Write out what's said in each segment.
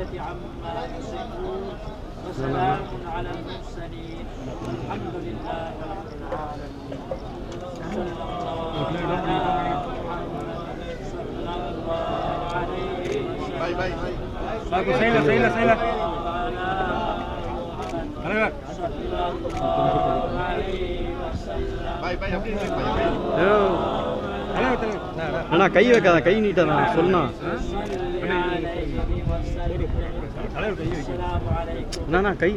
العزة عما يصفون وسلام على المرسلين والحمد لله رب العالمين صلى الله على محمد صلى الله عليه وسلم by by பாக்கு சைல சைல சைல தலைவர் صلى الله عليه وسلم பை பை அப்படி இருக்கு, பை பை தலைவர் தலைவர் அண்ணா கை வைக்காத கை நீட்டாதா சொன்னா நானா கை.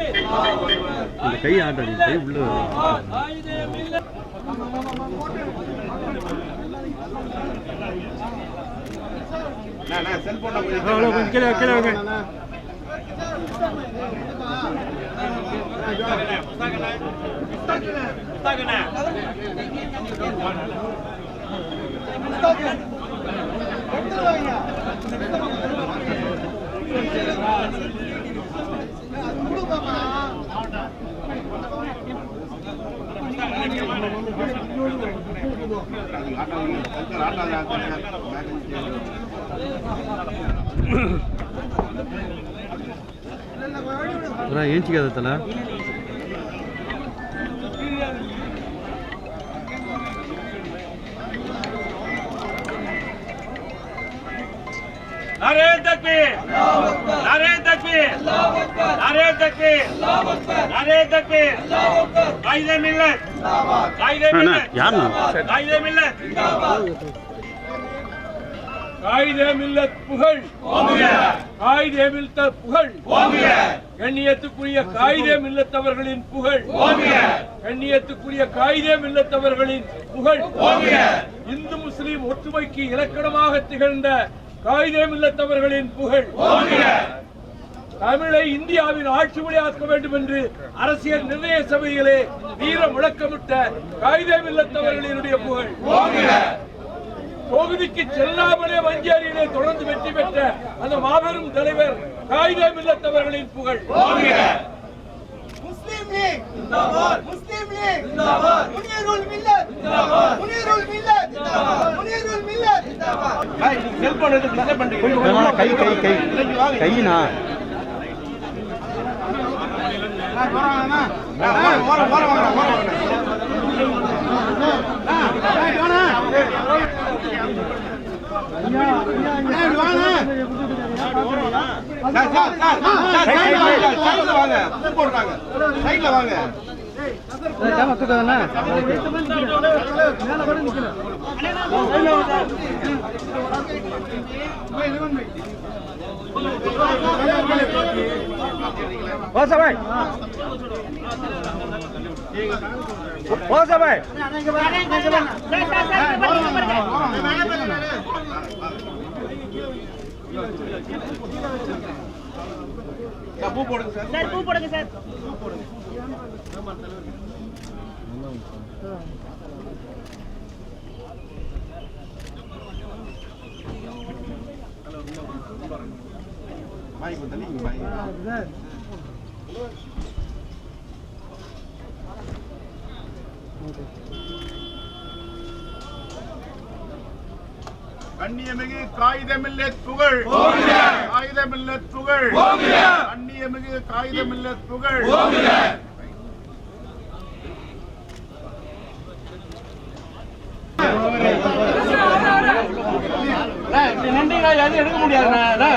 இந்த கை ஆட்டாடி கை உள்ள கொஞ்சம் கீழே கீழே ஏஞ்சிக்காத தலை. नारे तकबीर नारे तकबीर नारे तकबीर कायदे मिल्लत कायदे அண்ணா मिल्लत யாருண்ணா காயிதே மில்லத் காயிதே மில்லத் புகழ் காயிதே மில்லத் புகழ் கண்ணியத்துக்குரிய காயிதே மில்லத்தவர்களின் புகழ் கண்ணியத்துக்குரிய காயிதே மில்லத்தவர்களின் புகழ் இந்து முஸ்லிம் ஒற்றுமைக்கு இலக்கணமாக திகழ்ந்த காயிதே மில்லத்தவர்களின் புகழ் தமிழை இந்தியாவின் ஆட்சி மொழியாக்க வேண்டும் என்று அரசியல் நிர்ணய சபையிலே வீர முழக்கமிட்ட காகிதே மில்லத்தவர்களினுடைய புகழ் தொகுதிக்கு செல்லாமலே மஞ்சேரியிலே தொடர்ந்து வெற்றி பெற்ற அந்த மாபெரும் தலைவர் காகிதே மில்லத்தவர்களின் புகழ் Muslim League. Zindabad. Muslim League. Zindabad. முனீருல் Millath. ஜிந்தாபாத். முனீருல் மில்லத். ஜிந்தாபாத். முனீருல் மில்லத். ஜிந்தாபாத். செல்போன் எடுத்து டிஸ்டர்ப் பண்றீங்க கை கை கை. கைண்ணா ஓரம் ஓரம் ஓரம் வாங்க ஓரம் வாங்க பூ போடுங்க சார் சார் பூ போடுங்க சார், பூ போடுங்க சார் சார் பூ போடுங்க சார் கண்ணியமிகு காகிதமில்ல புகழ். காகிதமில்ல புகழ். கண்ணியமிகு காகிதமில்ல புகழ். நின்றீங்க எதுவும் எடுக்க முடியாதுண்ணா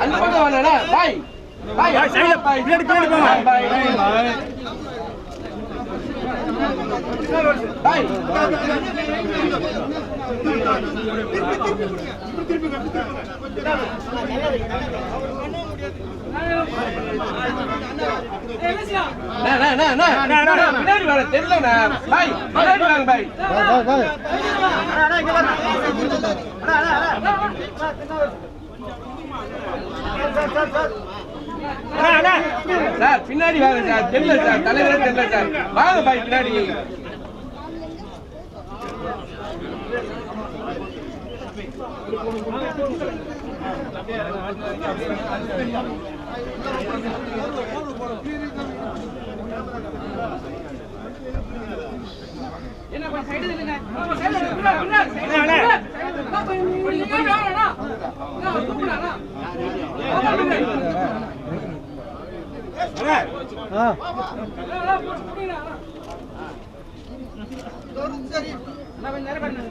அந்த பக்கம் வரல பாய் பாய் பாய் பாய் பாய் பின்னாடி சார் பின்னாடி வாங்க சார். தெரியல சார். தலைவரே தெரியல சார். வாங்க பாய் பின்னாடி. என்ன கொஞ்சம் சைடு இல்லைங்க சைடு சரி நான் கொஞ்சம் நேரம் பண்ணுங்க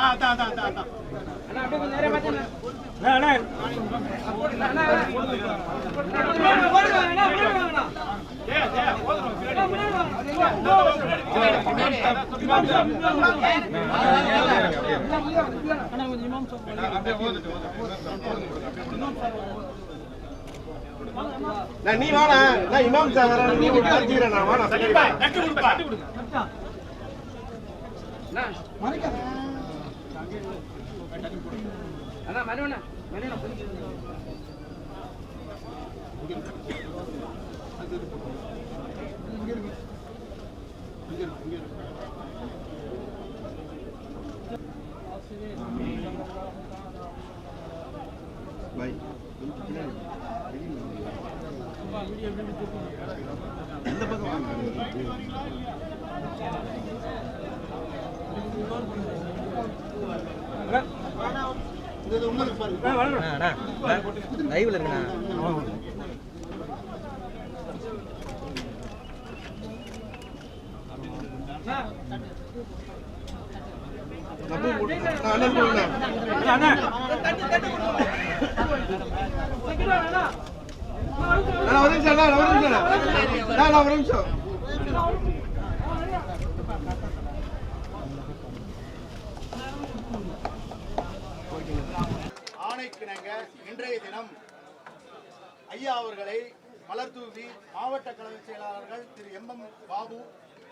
அதான் அதான் அதான் அதான் அண்ணா அப்படியே கொஞ்சம் நிறைய பார்த்தேன் அண்ணா அண்ணா. நான் நீ வாடா. நான் இமாம் சார் நீ ஒரு கட்டிக்கிறேன் நான் வாடா. கட்டி கொடுப்பா உங்களுக்கு பாருங்க லைவ்ல இருக்கண்ணா நான் பூ போட்டு- நான் அண்ணன் போடுறேன். நான் ஒரு நிமிஷம் ஒரு நிமிஷம் ஒரு நிமிஷம் ஆணைக்கிணங்க இன்றைய தினம் ஐயா அவர்களை மலர் தூவி மாவட்ட கழக செயலாளர்கள் திரு M M Babu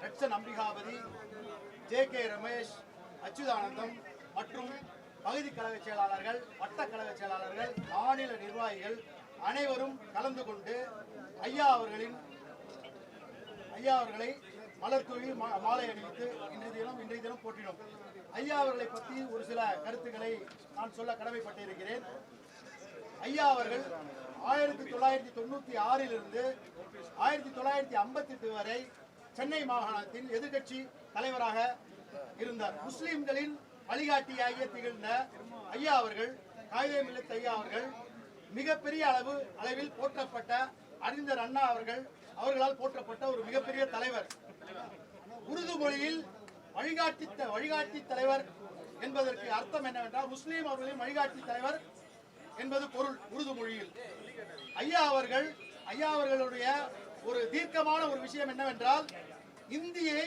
Edson Ambikapathi J K Ramesh Achuthanandam மற்றும் பகுதி கழக செயலாளர்கள் வட்ட கழக செயலாளர்கள் மாநில நிர்வாகிகள் அனைவரும் கலந்து கொண்டு ஐயா அவர்களின் ஐயா அவர்களை மலர் மா- மாலை அணிவித்து இன்றைய தினம் இன்றைய தினம் போற்றினோம். ஐயா அவர்களை பற்றி ஒரு சில கருத்துக்களை நான் சொல்ல கடமைப்பட்டிருக்கிறேன். ஐயா அவர்கள் ஆயிரத்தி தொள்ளாயிரத்தி தொண்ணூத்தி ஆறிலிருந்து ஆயிரத்தி தொள்ளாயிரத்தி ஐம்பத்தி எட்டு வரை சென்னை மாகாணத்தின் எதிர்க்கட்சி தலைவராக இருந்தார். முஸ்லிம்களின் வழிகாட்டியாகிய திகழ்ந்த ஐயா அவர்கள் காயிதே மில்லத் ஐயா அவர்கள் மிகப்பெரிய அளவு அளவில் போற்றப்பட்ட அறிஞர் அண்ணா அவர்கள் அவர்களால் போற்றப்பட்ட ஒரு மிகப்பெரிய தலைவர். உருது மொழியில் வழிகாட்டி வழிகாட்டி தலைவர் என்பதற்கு அர்த்தம் என்னவென்றால் முஸ்லீம் அவர்களின் வழிகாட்டி தலைவர் என்பது பொருள் உருது மொழியில். ஐயா அவர்கள் ஐயா அவர்களுடைய ஒரு தீர்க்கமான ஒரு விஷயம் என்னவென்றால் இந்தியை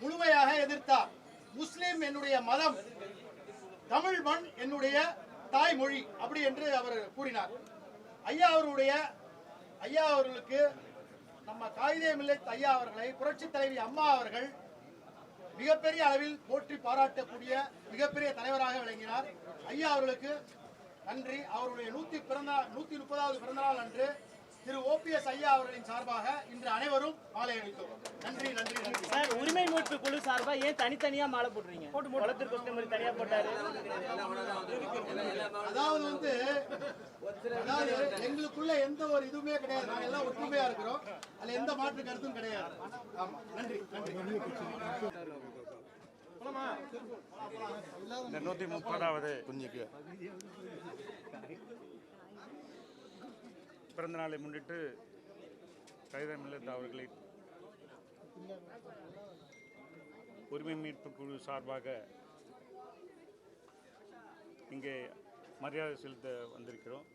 முழுமையாக எதிர்த்தார். முஸ்லீம் என்னுடைய மதம் தமிழ் மண் என்னுடைய தாய்மொழி அப்படி என்று அவர் கூறினார். ஐயா அவருடைய ஐயா அவர்களுக்கு நம்ம காயிதே ஐயா அவர்களை புரட்சி தலைவி அம்மா அவர்கள் மிகப்பெரிய அளவில் போற்றி பாராட்டக்கூடிய மிகப்பெரிய தலைவராக விளங்கினார். ஐயா அவர்களுக்கு நன்றி. அவருடைய நூத்தி பிறந்த நூத்தி முப்பதாவது பிறந்தநாள் அன்று திரு ஓபிஎஸ் ஐயா அவர்களின் சார்பாக இன்று அனைவரும் மாலை அணித்தோம் நன்றி நன்றி நன்றி. சார் உரிமை மீட்பு குழு சார்பா ஏன் தனித்தனியா மாலை போடுறீங்க? மாதிரி தனியா போட்டாரு. அதாவது வந்து அதாவது எங்களுக்குள்ள எந்த ஒரு இதுவுமே கிடையாது. நாங்க எல்லாம் ஒற்றுமையா இருக்கிறோம். அதுல எந்த மாற்று கருத்தும் கிடையாது. ஆமா. நன்றி நன்றி. முப்பதாவது பிறந்த நாளை முன்னிட்டு கைதா மில்லத் அவர்களை உரிமை மீட்பு குழு சார்பாக இங்கே மரியாதை செலுத்த வந்திருக்கிறோம்.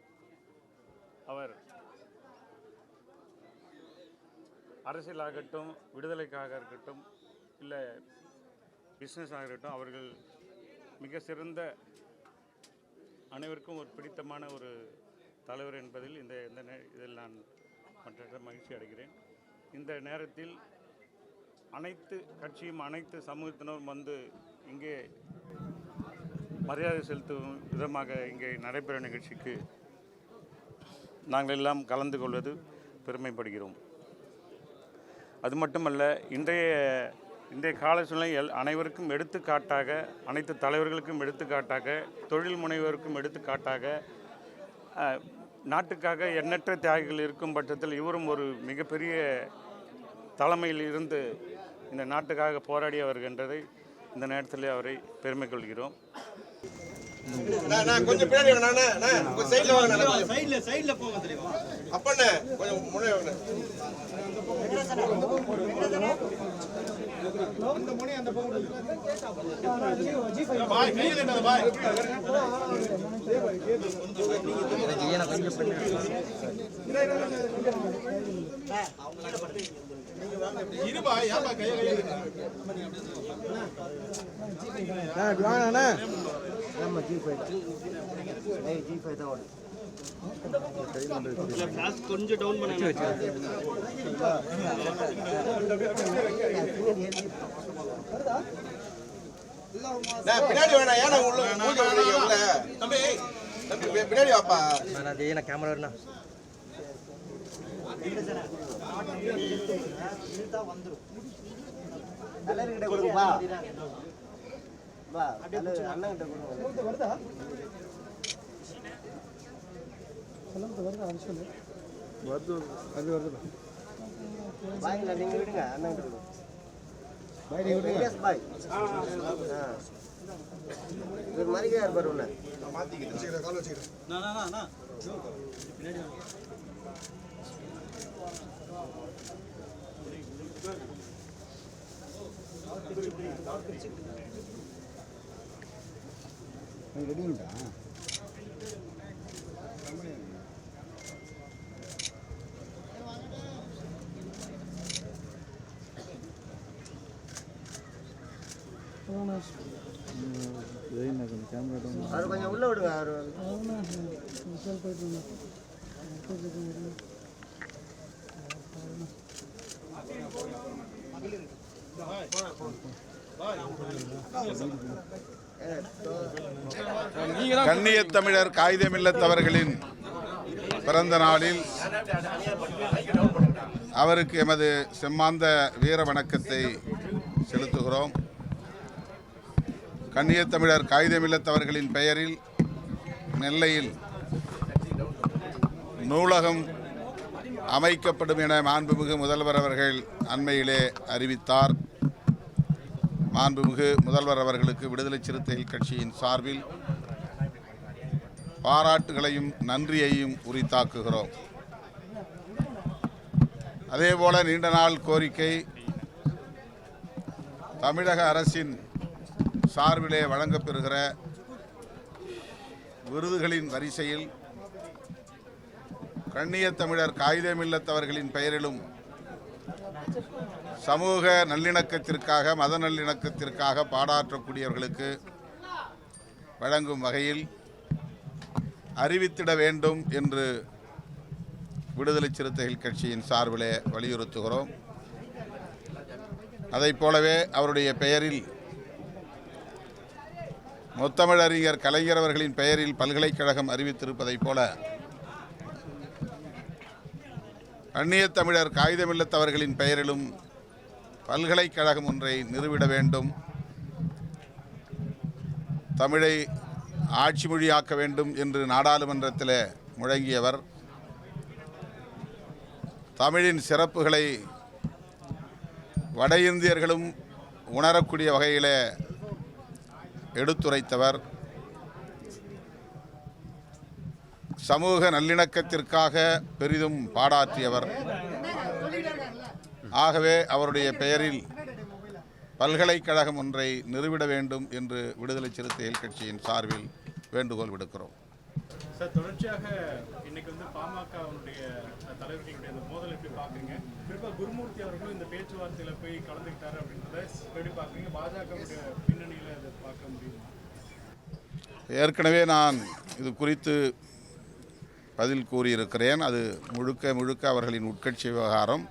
அவர் அரசியலாகட்டும் விடுதலைக்காக இருக்கட்டும் இல்லை பிஸ்னஸ் ஆகட்டும் அவர்கள் மிக சிறந்த அனைவருக்கும் ஒரு பிடித்தமான ஒரு தலைவர் என்பதில் இந்த இந்த நே- இதில் நான் மற்ற மகிழ்ச்சி அடைகிறேன். இந்த நேரத்தில் அனைத்து கட்சியும் அனைத்து சமூகத்தினரும் வந்து இங்கே மரியாதை செலுத்தும் விதமாக இங்கே நடைபெறும் நிகழ்ச்சிக்கு நாங்கள் எல்லாம் கலந்து கொள்வது பெருமைப்படுகிறோம். அது மட்டுமல்ல இன்றைய இன்றைய கால சூழ்நிலை எல் அனைவருக்கும் எடுத்துக்காட்டாக அனைத்து தலைவர்களுக்கும் எடுத்துக்காட்டாக தொழில் முனைவோருக்கும் எடுத்துக்காட்டாக நாட்டுக்காக எண்ணற்ற தியாகிகள் இருக்கும் பட்சத்தில் இவரும் ஒரு மிகப்பெரிய தலைமையில் இருந்து இந்த நாட்டுக்காக போராடி வருகின்றதை இந்த நேரத்தில் அவரை பெருமை கொள்கிறோம். கொஞ்சம் பின்னாடி அண்ணா, அண்ணா, உங்க சைடுல வாங்க அண்ணா, கொஞ்சம். அப்பண்ணே, கொஞ்சம் முன்னாடி வாங்க. பாய், கையில பாய்? கொஞ்சம் கையை இருக்கு? நம்ம ஜி ஃபைவ் ஜி ஃபைவ் தான் ஓடும் கொஞ்சம் டவுன் பண்ணுங்க அண்ணா, பின்னாடி வேணாம் ஏன்னா உள்ள மூஞ்சி வைக்கிறீங்க உள்ள தம்பி தம்பி பி- பின்னாடி வாப்பா நான் ஜீயனை கேமரா வரணும் தலைவர்கிட்ட கொடுப்பா வா தலைவர் அண்ணன் கிட்ட கொடுங்க பாய்ங்களா நீங்க விடுங்க அண்ணன் கிட்ட கொடுங்க பாய் ஆ. இவர் மறிக்கிறார் பாரு உன்னை அவர் கொஞ்சம் உள்ள விடுங்க அவர் அந்நிய தமிழர் காகிதமில்லத்தவர்களின் பிறந்த நாளில் அவருக்கு எமது செம்மாந்த வீர வணக்கத்தை செலுத்துகிறோம். கண்ணியத் தமிழர் காகிதமில்லத்தவர்களின் பெயரில் நெல்லையில் நூலகம் அமைக்கப்படும் என மாண்புமிகு முதல்வர் அவர்கள் அண்மையிலே அறிவித்தார். மாண்புமிகு முதல்வர் அவர்களுக்கு விடுதலை சிறுத்தைகள் கட்சியின் சார்பில் பாராட்டுகளையும் நன்றியையும் உரித்தாக்குகிறோம். அதேபோல நீண்ட நாள் கோரிக்கை தமிழக அரசின் சார்பிலே வழங்கப்பெறுகிற விருதுகளின் வரிசையில் கண்ணிய தமிழர் காகிதமில்லத்தவர்களின் பெயரிலும் சமூக நல்லிணக்கத்திற்காக மத நல்லிணக்கத்திற்காக பாடாற்றக்கூடியவர்களுக்கு வழங்கும் வகையில் அறிவித்திட வேண்டும் என்று விடுதலை சிறுத்தைகள் கட்சியின் சார்பிலே வலியுறுத்துகிறோம். அதைப் போலவே அவருடைய பெயரில் முத்தமிழறிஞர் கலைஞர் அவர்களின் பெயரில் பல்கலைக்கழகம் அறிவித்திருப்பதைப் போல அந்நிய தமிழர் காகிதமில்லத்தவர்களின் பெயரிலும் பல்கலைக்கழகம் ஒன்றை நிறுவிட வேண்டும். தமிழை ஆட்சி மொழியாக்க வேண்டும் என்று நாடாளுமன்றத்தில் முழங்கியவர் தமிழின் சிறப்புகளை வட இந்தியர்களும் உணரக்கூடிய வகையில் எடுத்துரைத்தவர். சமூக நல்லிணக்கத்திற்காக பெரிதும் பாடாற்றியவர். ஆகவே அவருடைய பெயரில் பல்கலைக்கழகம் ஒன்றை நிறுவிட வேண்டும் என்று விடுதலை சிறுத்தைகள் கட்சியின் சார்பில் வேண்டுகோள் விடுக்கிறோம். சார் தொடர்ச்சியாக இன்னைக்கு வந்து பாமகவுடைய தலைவர்களுடைய அந்த மோதல் எப்படி பார்க்குறீங்க? குறிப்பாக குருமூர்த்தி அவர்களும் இந்த பேச்சுவார்த்தையில போய் கலந்துக்கிட்டாரு அப்படின்றத எப்படி பார்க்குறீங்க? பாஜகவுடைய பின்னணியில் இதை பார்க்க முடியுமா? ஏற்கனவே நான் இது குறித்து பதில் கூறியிருக்கிறேன். அது முழுக்க முழுக்க அவர்களின் உட்கட்சி விவகாரம்.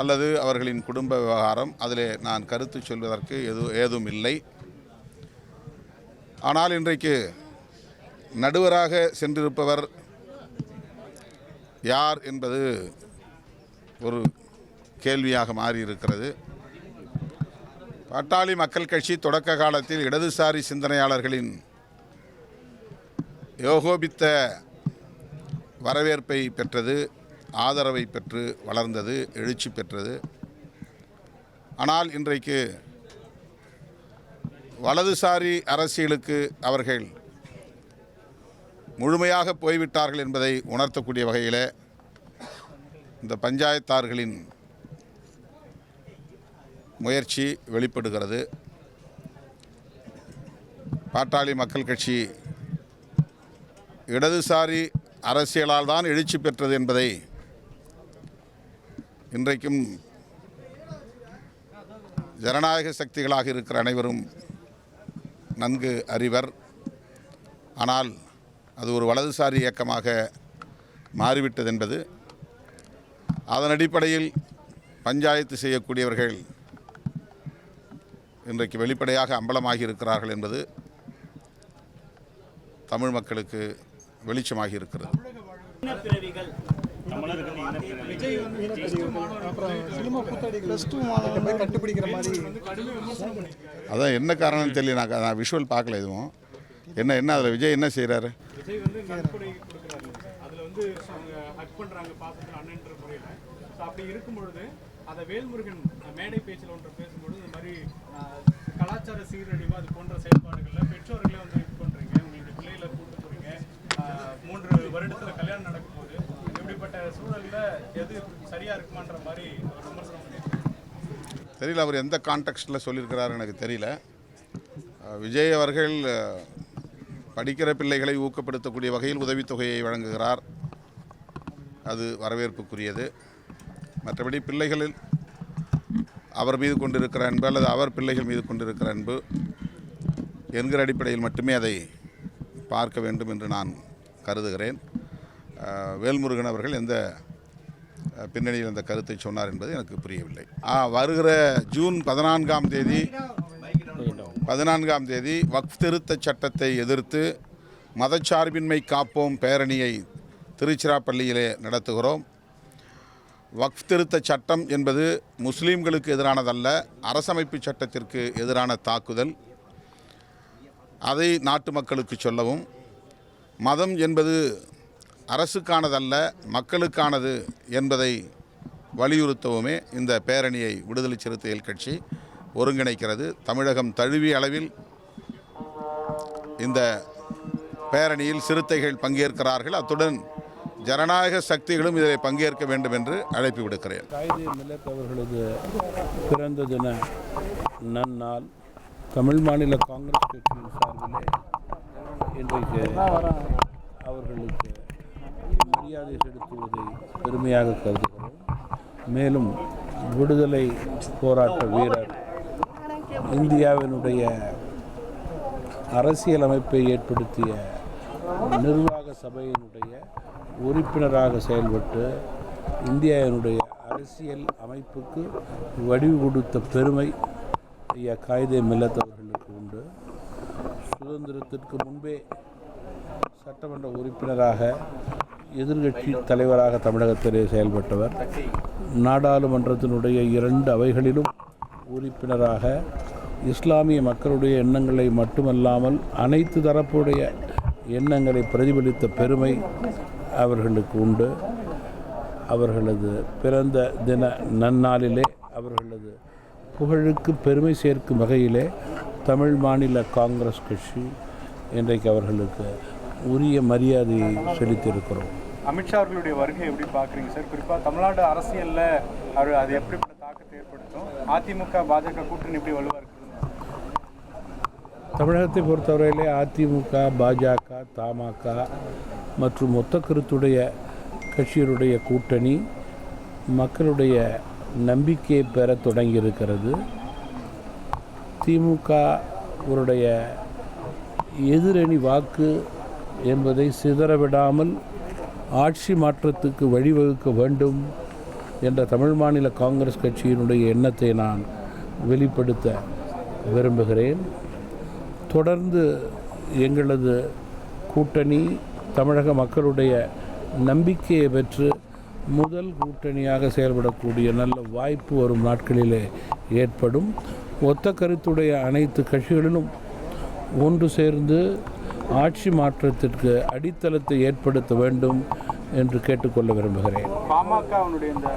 அல்லது அவர்களின் குடும்ப விவகாரம் அதில் நான் கருத்து சொல்வதற்கு எது ஏதும் இல்லை. ஆனால் இன்றைக்கு நடுவராக சென்றிருப்பவர் யார் என்பது ஒரு கேள்வியாக மாறியிருக்கிறது. பாட்டாளி மக்கள் கட்சி தொடக்க காலத்தில் இடதுசாரி சிந்தனையாளர்களின் யோகோபித்த வரவேற்பை பெற்றது. ஆதரவை பெற்று வளர்ந்தது எழுச்சி பெற்றது. ஆனால் இன்றைக்கு வலதுசாரி அரசியலுக்கு அவர்கள் முழுமையாக போய்விட்டார்கள் என்பதை உணர்த்தக்கூடிய வகையில் இந்த பஞ்சாயத்தார்களின் முயற்சி வெளிப்படுகிறது. பாட்டாளி மக்கள் கட்சி இடதுசாரி அரசியலால் தான் எழுச்சி பெற்றது என்பதை இன்றைக்கும் ஜனநாயக சக்திகளாக இருக்கிற அனைவரும் நன்கு அறிவர். ஆனால் அது ஒரு வலதுசாரி இயக்கமாக மாறிவிட்டது என்பது அதன் அடிப்படையில் பஞ்சாயத்து செய்யக்கூடியவர்கள் இன்றைக்கு வெளிப்படையாக அம்பலமாகி இருக்கிறார்கள் என்பது தமிழ் மக்களுக்கு வெளிச்சமாகி இருக்கிறது. இனப்பிறவிகள் அதான் என்ன காரணம்னு தெரியல நான் நான் விஷுவல் பார்க்கல எதுவும். என்ன என்ன அதில் விஜய் என்ன செய்கிறாரு விஜய் வந்து அதில் வந்து ஹக் பண்ணுறாங்க பாசத்தில் அண்ணன்ற முறையில் ஸோ அப்படி இருக்கும்பொழுது அதை வேல்முருகன் மேடை பேச்சில் ஒன்று பேசும்பொழுது இந்த மாதிரி கலாச்சார சீரழிவு அது போன்ற செயல்பாடுகளில் பெற்றோர்களே வந்து இது பண்ணுறீங்க உங்களுடைய பிள்ளைகளை கூட்டு போகிறீங்க மூன்று வருடத்தில் கல்யாணம் நடக்கும் இப்படிப்பட்ட சூழலில் எது சரியாக இருக்குமான்ற மாதிரி ஒரு விமர்சனம் தெரியல அவர் எந்த கான்டெக்ஸ்டில் சொல்லியிருக்கிறாரு எனக்கு தெரியல. விஜய் அவர்கள் படிக்கிற பிள்ளைகளை ஊக்கப்படுத்தக்கூடிய வகையில் உதவித்தொகையை வழங்குகிறார். அது வரவேற்புக்குரியது. மற்றபடி பிள்ளைகளில் அவர் மீது கொண்டிருக்கிற அன்பு அல்லது அவர் பிள்ளைகள் மீது கொண்டிருக்கிற அன்பு என்கிற அடிப்படையில் மட்டுமே அதை பார்க்க வேண்டும் என்று நான் கருதுகிறேன். வேல்முருகன் அவர்கள் எந்த பின்னணியில் அந்த கருத்தை சொன்னார் என்பது எனக்கு புரியவில்லை. வருகிற ஜூன் பதினான்காம் தேதி பதினான்காம் தேதி வக்ஃப் திருத்த சட்டத்தை எதிர்த்து மதச்சார்பின்மை காப்போம் பேரணியை திருச்சிராப்பள்ளியிலே நடத்துகிறோம். வக்ஃப் திருத்த சட்டம் என்பது முஸ்லீம்களுக்கு எதிரானதல்ல அரசமைப்பு சட்டத்திற்கு எதிரான தாக்குதல். அதை நாட்டு மக்களுக்கு சொல்லவும். மதம் என்பது அரசுக்கானதல்ல மக்களுக்கானது என்பதை வலியுறுத்தவுமே இந்த பேரணியை விடுதலை சிறுத்தைகள் கட்சி ஒருங்கிணைக்கிறது. தமிழகம் தழுவிய அளவில் இந்த பேரணியில் சிறுத்தைகள் பங்கேற்கிறார்கள். அத்துடன் ஜனநாயக சக்திகளும் இதில் பங்கேற்க வேண்டும் என்று அழைப்பு விடுக்கிறேன். காயிதே மில்லத் அவர்களது பிறந்த தின நன்னால் தமிழ் மாநில காங்கிரஸ் கட்சியின் சார்பிலே இன்றைக்கு அவர்களுக்கு மரியாதை செலுத்துவதை பெருமையாக கருதுகிறோம். மேலும் விடுதலை போராட்ட வீரர் இந்தியாவினுடைய அரசியலமைப்பை ஏற்படுத்திய நிர்வாக சபையினுடைய உறுப்பினராக செயல்பட்டு இந்தியாவினுடைய அரசியல் அமைப்புக்கு வடிவு கொடுத்த பெருமை ஐயா காயிதே மில்லத் அவர்களுக்கு உண்டு. சுதந்திரத்திற்கு முன்பே சட்டமன்ற உறுப்பினராக எதிர்கட்சி தலைவராக தமிழகத்திலே செயல்பட்டவர். நாடாளுமன்றத்தினுடைய இரண்டு அவைகளிலும் உறுப்பினராக இஸ்லாமிய மக்களுடைய எண்ணங்களை மட்டுமல்லாமல் அனைத்து தரப்புடைய எண்ணங்களை பிரதிபலித்த பெருமை அவர்களுக்கு உண்டு. அவர்களது பிறந்த தின நன்னாளிலே அவர்களது புகழுக்கு பெருமை சேர்க்கும் வகையிலே தமிழ் மாநில காங்கிரஸ் கட்சி இன்றைக்கு அவர்களுக்கு உரிய மரியாதையை செலுத்தியிருக்கிறோம். அமித்ஷா அவர்களுடைய வருகை எப்படி பார்க்குறீங்க சார்? குறிப்பாக தமிழ்நாடு அரசியலில் அவர் அது எப்படிப்பட்ட தாக்கத்தை ஏற்படுத்தும்? அதிமுக பாஜக கூட்டணி எப்படி வலுவாக இருக்குது? தமிழகத்தை பொறுத்தவரையிலே அதிமுக பாஜக தமாக மற்றும் மொத்த கருத்துடைய கட்சியருடைய கூட்டணி மக்களுடைய நம்பிக்கையை பெற தொடங்கியிருக்கிறது. திமுக அவருடைய எதிரணி வாக்கு என்பதை சிதறவிடாமல் ஆட்சி மாற்றத்துக்கு வழிவகுக்க வேண்டும் என்ற தமிழ் மாநில காங்கிரஸ் கட்சியினுடைய எண்ணத்தை நான் வெளிப்படுத்த விரும்புகிறேன். தொடர்ந்து எங்களது கூட்டணி தமிழக மக்களுடைய நம்பிக்கையை பெற்று முதல் கூட்டணியாக செயல்படக்கூடிய நல்ல வாய்ப்பு வரும் நாட்களிலே ஏற்படும். ஒத்த கருத்துடைய அனைத்து கட்சிகளிலும் ஒன்று சேர்ந்து ஆட்சி மாற்றத்திற்கு அடித்தளத்தை ஏற்படுத்த வேண்டும் என்று கேட்டுக்கொள்ள விரும்புகிறேன். பாமகவினுடைய இந்த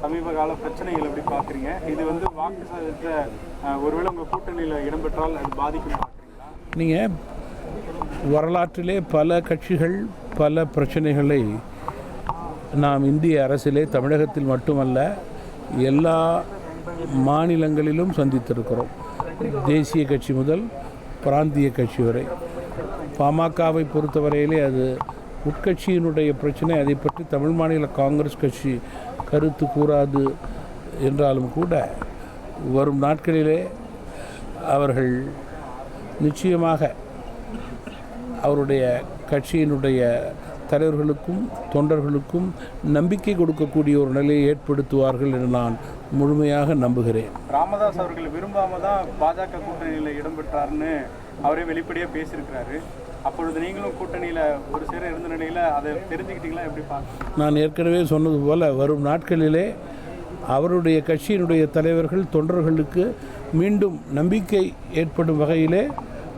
சமீப கால பிரச்சனைகள் எப்படி பார்க்குறீங்க? இது வந்து வாக்கு சதவீதத்தை அஹ், ஒருவேளை உங்கள் கூட்டணியில் இடம்பெற்றால் அது பாதிக்கும் நீங்கள் வரலாற்றிலே பல கட்சிகள் பல பிரச்சனைகளை நாம் இந்திய அரசிலே தமிழகத்தில் மட்டுமல்ல எல்லா மாநிலங்களிலும் சந்தித்திருக்கிறோம். தேசிய கட்சி முதல் பிராந்திய கட்சி வரை. பாமகவை பொறுத்தவரையிலே அது உட்கட்சியினுடைய பிரச்சனை. அதை பற்றி தமிழ் மாநில காங்கிரஸ் கட்சி கருத்து கூறாது என்றாலும் கூட வரும் நாட்களிலே அவர்கள் நிச்சயமாக அவருடைய கட்சியினுடைய தலைவர்களுக்கும் தொண்டர்களுக்கும் நம்பிக்கை கொடுக்கக்கூடிய ஒரு நிலையை ஏற்படுத்துவார்கள் என்று நான் முழுமையாக நம்புகிறேன். ராமதாஸ் அவர்கள் விரும்பாம தான் பாஜக கூட்டணியில் இடம்பெற்றார்னு அவரே வெளிப்படையாக பேசியிருக்கிறாரு. அப்பொழுது நீங்களும் கூட்டணியில் ஒரு சேர இருந்த நிலையில் அதை தெரிஞ்சுக்கிட்டீங்களா? எப்படி பார்க்குறீங்க? நான் ஏற்கனவே சொன்னது போல் வரும் நாட்களிலே அவருடைய கட்சியினுடைய தலைவர்கள் தொண்டர்களுக்கு மீண்டும் நம்பிக்கை ஏற்படும் வகையிலே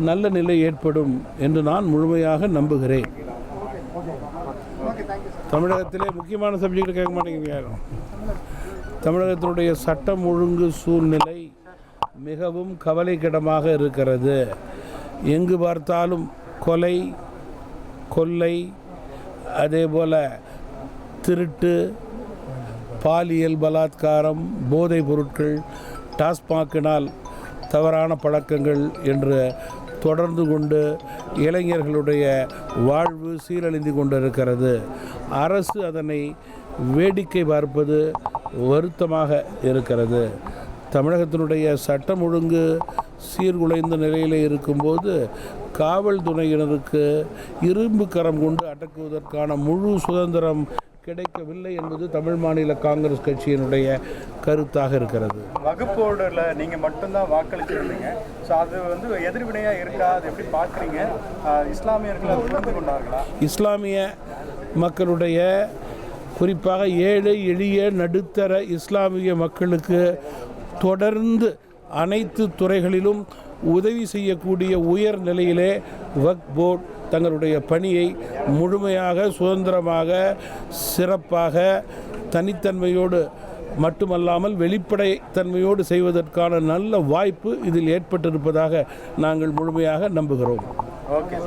நல்ல நிலை ஏற்படும் என்று நான் முழுமையாக நம்புகிறேன். தமிழகத்திலே முக்கியமான சப்ஜெக்ட் கேட்க மாட்டேங்கிறீங்க யாரும். தமிழகத்தினுடைய சட்டம் ஒழுங்கு சூழ்நிலை மிகவும் கவலைக்கிடமாக இருக்கிறது. எங்கு பார்த்தாலும் கொலை கொள்ளை அதே போல் திருட்டு பாலியல் பலாத்காரம் போதைப் பொருட்கள் டாஸ்மாக்கினால் தவறான பழக்கங்கள் என்று தொடர்ந்து கொண்டு இளைஞர்களுடைய வாழ்வு சீரழிந்து கொண்டிருக்கிறது. அரசு அதனை வேடிக்கை பார்ப்பது வருத்தமாக இருக்கிறது. தமிழகத்தினுடைய சட்டம் ஒழுங்கு சீர்குலைந்த நிலையில் இருக்கும்போது காவல்துறையினருக்கு இரும்பு கரம் கொண்டு அடக்குவதற்கான முழு சுதந்திரம் கிடைக்கவில்லை என்பது தமிழ் மாநில காங்கிரஸ் கட்சியினுடைய கருத்தாக இருக்கிறது. வகுப்போடில் நீங்கள் மட்டும்தான் வாக்களிச்சிருந்தீங்க. ஸோ அது வந்து எதிர்வினையாக இருக்கா? அது எப்படி பார்க்குறீங்க? இஸ்லாமியர்கள் அதை புரிந்து கொண்டார்களா? இஸ்லாமிய மக்களுடைய குறிப்பாக ஏழை எளிய நடுத்தர இஸ்லாமிய மக்களுக்கு தொடர்ந்து அனைத்து துறைகளிலும் உதவி செய்யக்கூடிய உயர் நிலையிலே வக் போர்ட் தங்களுடைய பணியை முழுமையாக சுதந்திரமாக சிறப்பாக தனித்தன்மையோடு மட்டுமல்லாமல் வெளிப்படைத்தன்மையோடு செய்வதற்கான நல்ல வாய்ப்பு இதில் ஏற்பட்டிருப்பதாக நாங்கள் முழுமையாக நம்புகிறோம். ஓகே